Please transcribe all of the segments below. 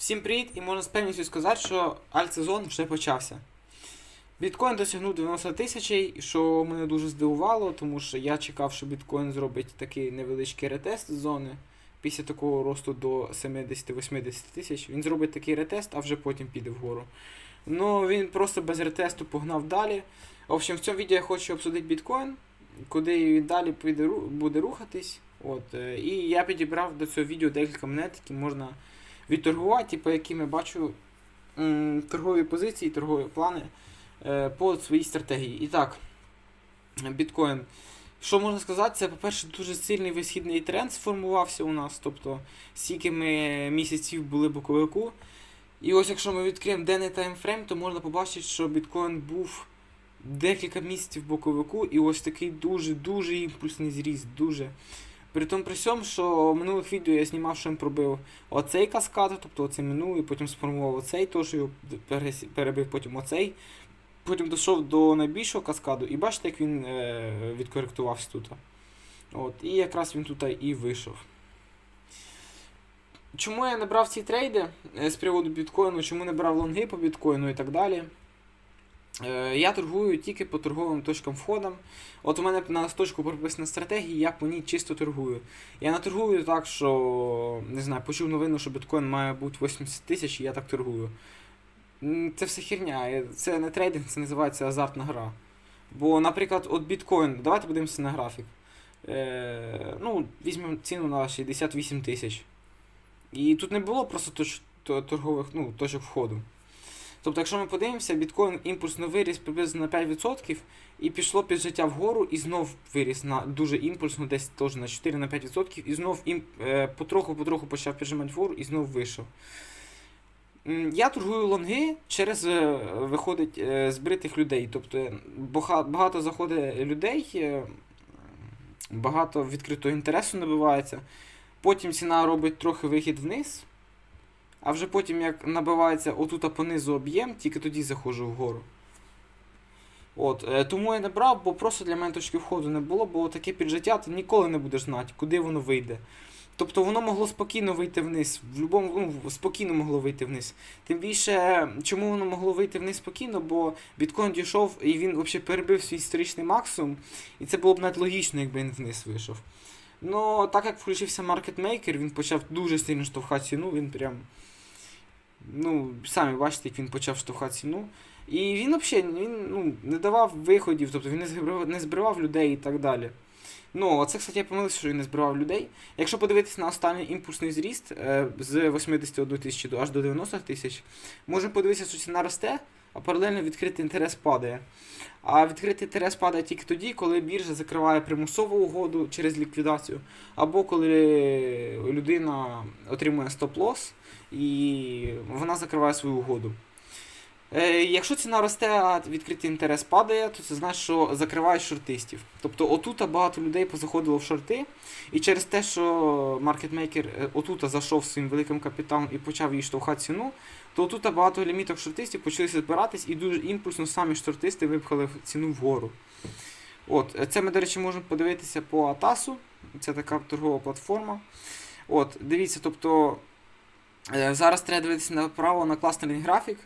Всім привіт! І можна з певністю сказати, що альтсезон вже почався. Біткоін досягнув 90 тисячей, що мене дуже здивувало, тому що я чекав, що біткоін зробить такий невеличкий ретест зони. Після такого росту до 70-80 тисяч. Він зробить такий ретест, а вже потім піде вгору. Ну він просто без ретесту погнав далі. В общем, в цьому відео я хочу обсудити біткоін, куди він далі буде рухатись. От, е, і я підібрав до цього відео декілька монет, які можна відторгувати, по яким я бачу торгові позиції, торгові плани е, по своїй стратегії. І так, біткоін. Що можна сказати, це, по-перше, дуже сильний висхідний тренд сформувався у нас. Тобто, скільки ми місяців були боковику. І ось якщо ми відкриємо денний таймфрейм, то можна побачити, що біткоін був декілька місяців боковику, і ось такий дуже-дуже імпульсний зріст. Дуже. При тому при всьому, що в минулих відео я знімав, що він пробив оцей каскад, тобто оцей минулий, потім сформував оцей, теж його перебив потім оцей. Потім дійшов до найбільшого каскаду, і бачите, як він е, відкоректувався тут. От, і якраз він тут і вийшов. Чому я не брав ці трейди е, з приводу біткоїну, чому не брав лонги по біткоїну і так далі? Е, Я торгую тільки по торговим точкам входам. От у мене на листочку прописана стратегія, я по ній чисто торгую. Я не торгую так, що не знаю, почув новину, що біткоін має бути 80 тисяч, і я так торгую. Це все херня. Це не трейдинг, це називається азартна гра. Бо, наприклад, от біткоін, давайте подивимося на графік. Е, ну, візьмемо ціну на 68 тисяч. І тут не було просто точ, торгових ну, точок входу. Тобто, якщо ми подивимося, біткоін імпульсно виріс приблизно на 5% і пішло піджиття вгору, і знов виріс на дуже імпульсно, десь теж на 4-5%, і знов імп, е, потроху-потроху почав піджимати вгору і знов вийшов. Я торгую лонги через е, виходить е, збритих людей. Тобто багато заходить людей, багато відкритого інтересу набивається. Потім ціна робить трохи вихід вниз. А вже потім, як набивається отут понизу об'єм, тільки тоді заходжу вгору. От, е, тому я не брав, бо просто для мене точки входу не було, бо таке піджиття ти ніколи не будеш знати, куди воно вийде. Тобто воно могло спокійно вийти вниз. В любому, ну, спокійно могло вийти вниз. Тим більше, чому воно могло вийти вниз спокійно, бо біткоін дійшов і він взагалі перебив свій історичний максимум, і це було б навіть логічно, якби він вниз вийшов. Ну, так як включився маркетмейкер, він почав дуже сильно штовхати ціну, він прям. Ну, самі бачите, як він почав штовхати ціну. І він взагалі він, ну, не давав виходів, тобто він не збривав, не збривав людей і так далі. Ну, оце, кстати, я помилився, що він не збривав людей. Якщо подивитись на останній імпульсний зріст е, з 81 тисячі до аж до 90 тисяч, можемо подивитися, що ціна росте, а паралельно відкритий інтерес падає. А відкритий інтерес падає тільки тоді, коли біржа закриває примусову угоду через ліквідацію, або коли людина отримує стоп-лос і вона закриває свою угоду. Е, якщо ціна росте, а відкритий інтерес падає, то це значить, що закривають шортистів. Тобто отут багато людей позаходило в шорти, і через те, що маркетмейкер е, отут зайшов своїм великим капіталом і почав їй штовхати ціну, то тут багато ліміток шортистів почалися збиратись і дуже імпульсно самі шортисти випхали ціну вгору. От, е, це ми, до речі, можемо подивитися по Атасу. Це така торгова платформа. От, дивіться, тобто зараз треба дивитися направо на кластерний графік.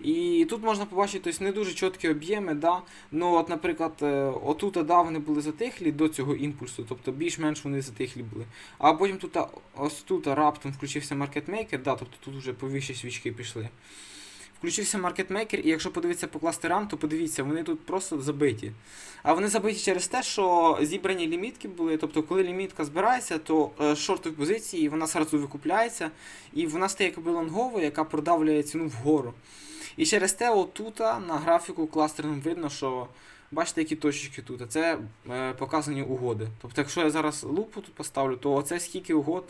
І тут можна побачити тобто, не дуже чіткі об'єми. Да? Ну, от, наприклад, е, отут да, вони були затихлі до цього імпульсу, тобто більш-менш вони затихлі були. А потім тут ось тут раптом включився маркетмейкер, да, тобто тут вже повіші свічки пішли. Включився маркетмейкер, і якщо подивитися по кластерам, то подивіться, вони тут просто забиті. А вони забиті через те, що зібрані лімітки були. Тобто, коли лімітка збирається, то е, шортові позиції вона зразу викупляється, і вона стає якби лонговою, яка продавлює ціну вгору. І через те, отут на графіку кластером, видно, що бачите, які точки тут. Це е, показані угоди. Тобто, якщо я зараз лупу тут поставлю, то оце скільки угод,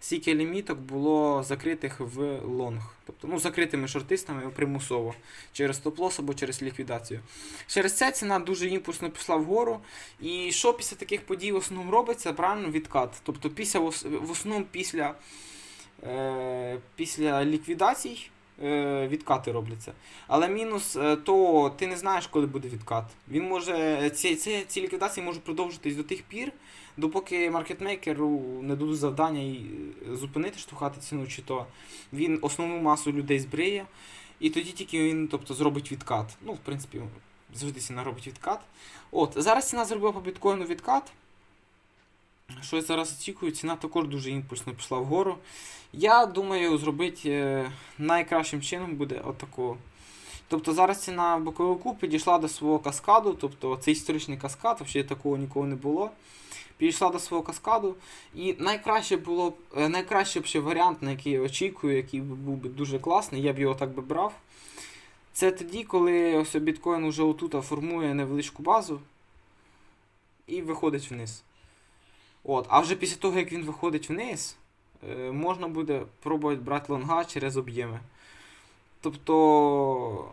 скільки ліміток було закритих в лонг. Тобто, ну, закритими шортистами примусово через стоп-лос або через ліквідацію. Через це ціна дуже імпульсно пішла вгору. І що після таких подій в основному робиться? Правильно відкат. Тобто, після, в основному після, е, після ліквідацій відкати робляться. Але мінус, е, то ти не знаєш, коли буде відкат. Він може. Ці, ці, ці ліквідації можуть продовжитись до тих пір, допоки маркетмейкеру не дадуть завдання і е, зупинити, штовхати ціну, чи то він основну масу людей збриє, і тоді тільки він тобто, зробить відкат. Ну, в принципі, завжди ціна робить відкат. От, зараз ціна зробила по біткоїну відкат. Що я зараз очікую, ціна також дуже імпульсно пішла вгору. Я думаю, зробити е, найкращим чином буде отако. Тобто зараз ціна боковику підійшла до свого каскаду, тобто це історичний каскад, взагалі такого ніколи не було. Підійшла до свого каскаду. І найкраще було е, найкращий б ще варіант, на який я очікую, який був би дуже класний, я б його так би брав. Це тоді, коли ось біткоін вже отут формує невеличку базу і виходить вниз. От, а вже після того, як він виходить вниз, е, можна буде пробувати брати лонга через об'єми. Тобто,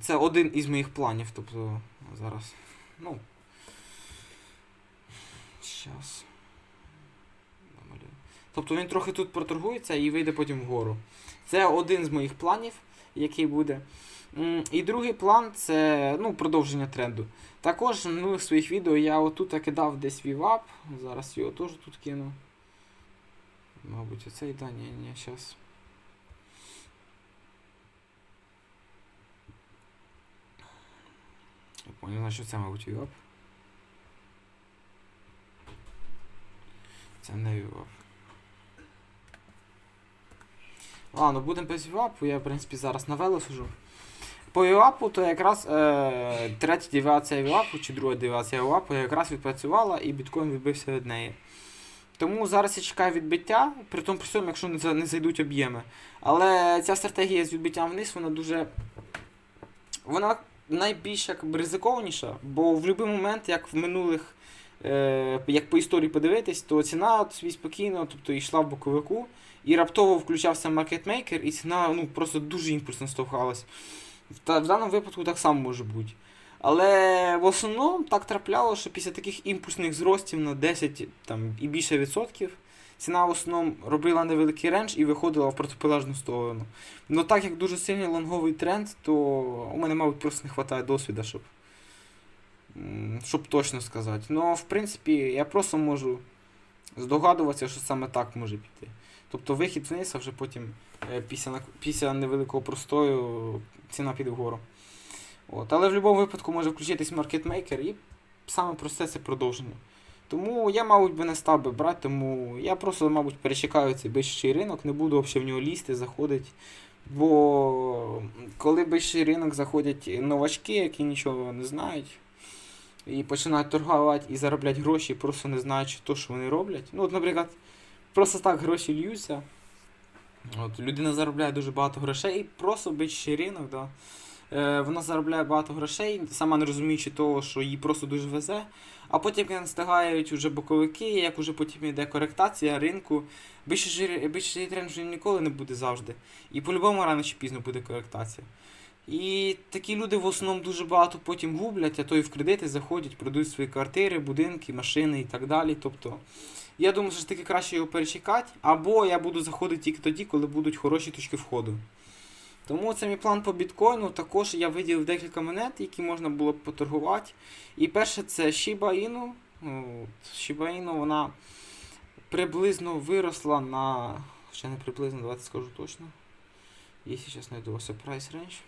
це один із моїх планів. Тобто, зараз. Ну. Щас. Тобто він трохи тут проторгується і вийде потім вгору. Це один з моїх планів, який буде. І другий план це ну, продовження тренду. Також ну, в своїх відео я отут кидав десь вівап. Зараз його теж тут кину. Мабуть, оцей, да, ні, ні, щас. Я понял, значить це, мабуть, вівап. Це не вівап. Ладно, будемо без вівапу, я в принципі зараз на вело сижу. По вівапу, то якраз е, третя девіація вівапу чи друга девіація вівапу якраз відпрацювала і біткоін відбився від неї. Тому зараз я чекаю відбиття, при тому при цьому, якщо не, не зайдуть об'єми. Але ця стратегія з відбиттям вниз, вона дуже. Вона найбільш якби, ризикованіша, бо в будь-який момент, як в минулих, е, як по історії подивитись, то ціна собі спокійно тобто, йшла в боковику, і раптово включався маркетмейкер, і ціна ну, просто дуже імпульсно штовхалась. Та в даному випадку так само може бути. Але в основному так трапляло, що після таких імпульсних зростів на 10 там, і більше відсотків ціна в основному робила невеликий рендж і виходила в протиполежну сторону. Ну так як дуже сильний лонговий тренд, то у мене, мабуть, просто не вистачає досвіду, щоб, щоб точно сказати. Ну, в принципі, я просто можу здогадуватися, що саме так може піти. Тобто вихід вниз, а вже потім е, після, після невеликого простою ціна піде вгору. От. Але в будь-якому випадку може включитись маркетмейкер і саме просте це продовження. Тому я, мабуть, би не став би брати, тому я просто, мабуть, перечекаю цей вищий ринок, не буду взагалі в нього лізти, заходити. Бо коли вищий ринок заходять новачки, які нічого не знають, і починають торгувати і заробляти гроші, просто не знаючи то, що вони роблять. Ну, от, наприклад, просто так гроші льються. От, людина заробляє дуже багато грошей, просто вищий ринок, да. Е, вона заробляє багато грошей, сама не розуміючи того, що їй просто дуже везе. А потім як настигають вже боковики, як уже потім йде коректація ринку, більше жир- тренд вже ніколи не буде завжди. І по-любому рано чи пізно буде коректація. І такі люди в основному дуже багато потім гублять, а то і в кредити заходять, продають свої квартири, будинки, машини і так далі. Тобто, я думаю, що ж таки краще його перечекати, або я буду заходити тільки тоді, коли будуть хороші точки входу. Тому це мій план по біткоїну. Також я виділив декілька монет, які можна було б поторгувати. І перше це Shiba Inu. От, Shiba Inu, вона приблизно виросла на. Ще не приблизно, давайте скажу точно. Якщо зараз знайду ось price range.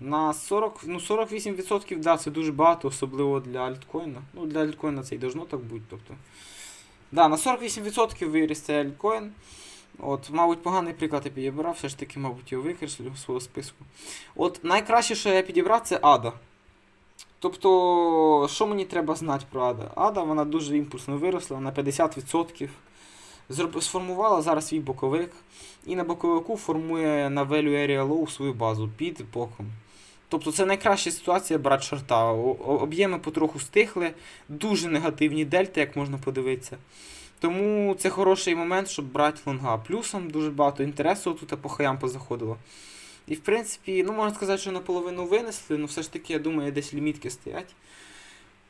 На 40, ну 48%, да, це дуже багато, особливо для альткоїна. Ну, для альткоїна це і должно так бути. Тобто. Да, на 48% виріс цей альткоін. От, мабуть, поганий приклад я підібрав, все ж таки, мабуть, його викреслю з свого списку. От найкраще, що я підібрав, це Ада. Тобто, що мені треба знати про Ада? Ада, вона дуже імпульсно виросла на 50%. Зроб... Сформувала зараз свій боковик. І на боковику формує на Value Area Low свою базу під боком. Тобто це найкраща ситуація брати шорта. Об'єми потроху стихли, дуже негативні дельти, як можна подивитися. Тому це хороший момент, щоб брати лонга. Плюсом дуже багато інтересу тут по хаям позаходило. І в принципі, ну можна сказати, що наполовину винесли, але все ж таки, я думаю, десь лімітки стоять.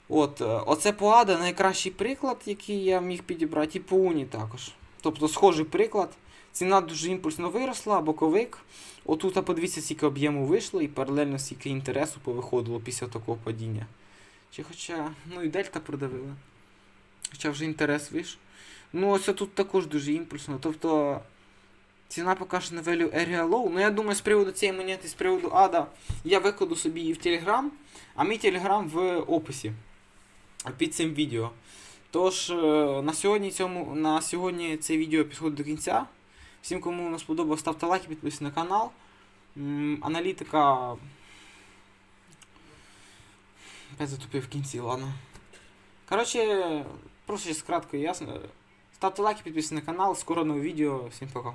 От, е, оце по Ада найкращий приклад, який я міг підібрати, і по Уні також. Тобто схожий приклад. Ціна дуже імпульсно виросла, боковик. Отут, подивіться, скільки об'єму вийшло і паралельно скільки інтересу повиходило після такого падіння. Чи хоча, ну і дельта продавила. Хоча вже інтерес вийшов. Ну, ось тут також дуже імпульсно. Тобто ціна поки що на value area low. Ну я думаю, з приводу цієї монети, з приводу ада, я викладу собі її в Telegram, а мій Telegram в описі під цим відео. Тож, е, на сьогодні, цьому, на сьогодні це відео підходить до кінця. Всім, кому воно сподобалось, ставте лайк, підписуйтесь на канал. М, Аналітика. Опять затупив в кінці, ладно. Коротше, просто ще кратко і ясно. Ставте лайк, підписуйтесь на канал. Скоро нове відео. Всім пока.